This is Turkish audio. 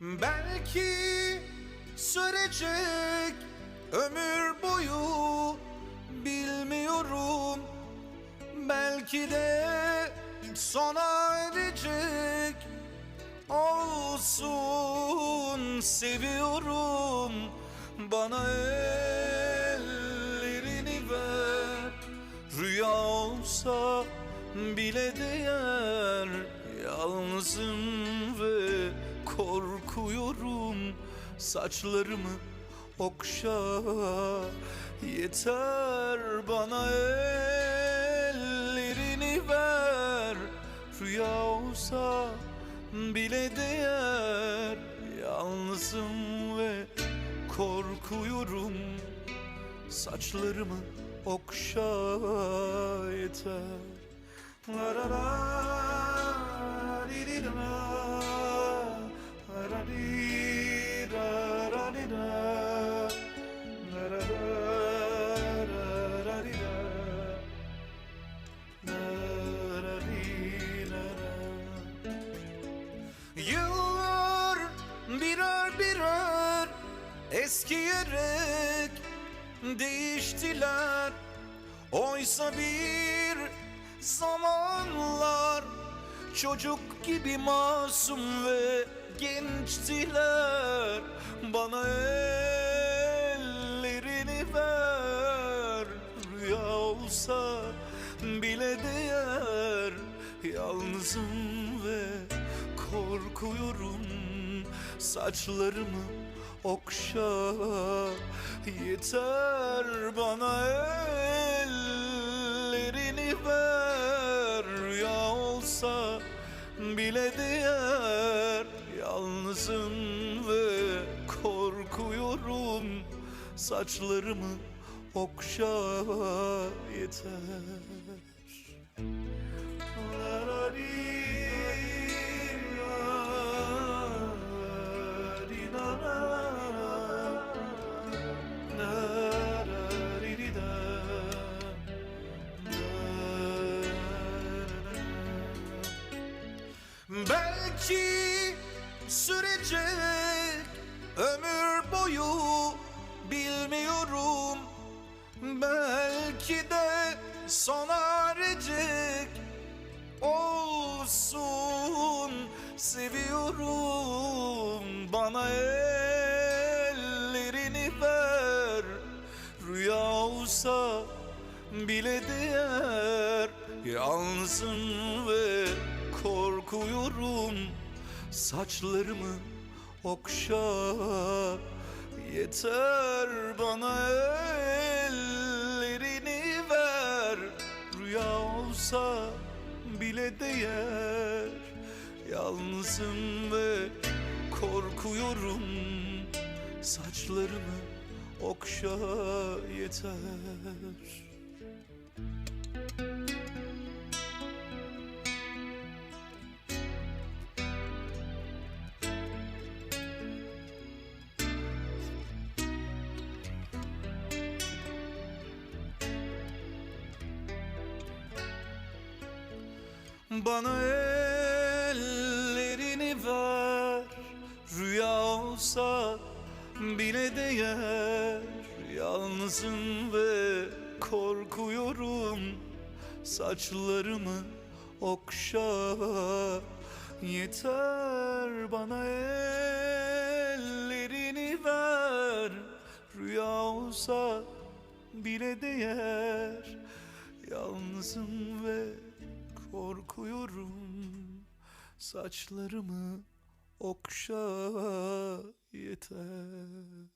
Belki sürecek ömür boyu bilmiyorum. Belki de sona erecek olsun. Seviyorum. Bana ellerini ver. Rüya olsa bile değer. Yalnızım ve korkuyorum. Saçlarımı okşa Yeter bana ellerini ver. Rüya olsa bile değer. Yalnızım ve korkuyorum. Saçlarımı okşa yeter. La la la, eskiyerek değiştiler. Oysa bir zamanlar çocuk gibi masum ve gençtiler. Bana ellerini ver Rüya olsa bile değer. Yalnızım ve korkuyorum Saçlarımı okşa. Yeter bana ellerini ver. Rüya olsa bile değer. Yalnızım ve korkuyorum. Saçlarımı okşa. Yeter Belki sürecek ömür boyu bilmiyorum. Belki de sona erecek olsun. Seviyorum. Bana ellerini ver. Rüya olsa bile değer. Yalnızım ve korkuyorum. Saçlarımı okşa. Yeter bana ellerini ver. Rüya olsa bile değer. Yalnızım ve korkuyorum. Saçlarımı okşa. Yeter Bana ellerini ver. Rüya olsa bile değer. Yalnızım ve korkuyorum. Saçlarımı okşa. Yeter bana ellerini ver. Rüya olsa bile değer. Yalnızım ve korkuyorum. Saçlarımı okşa yeter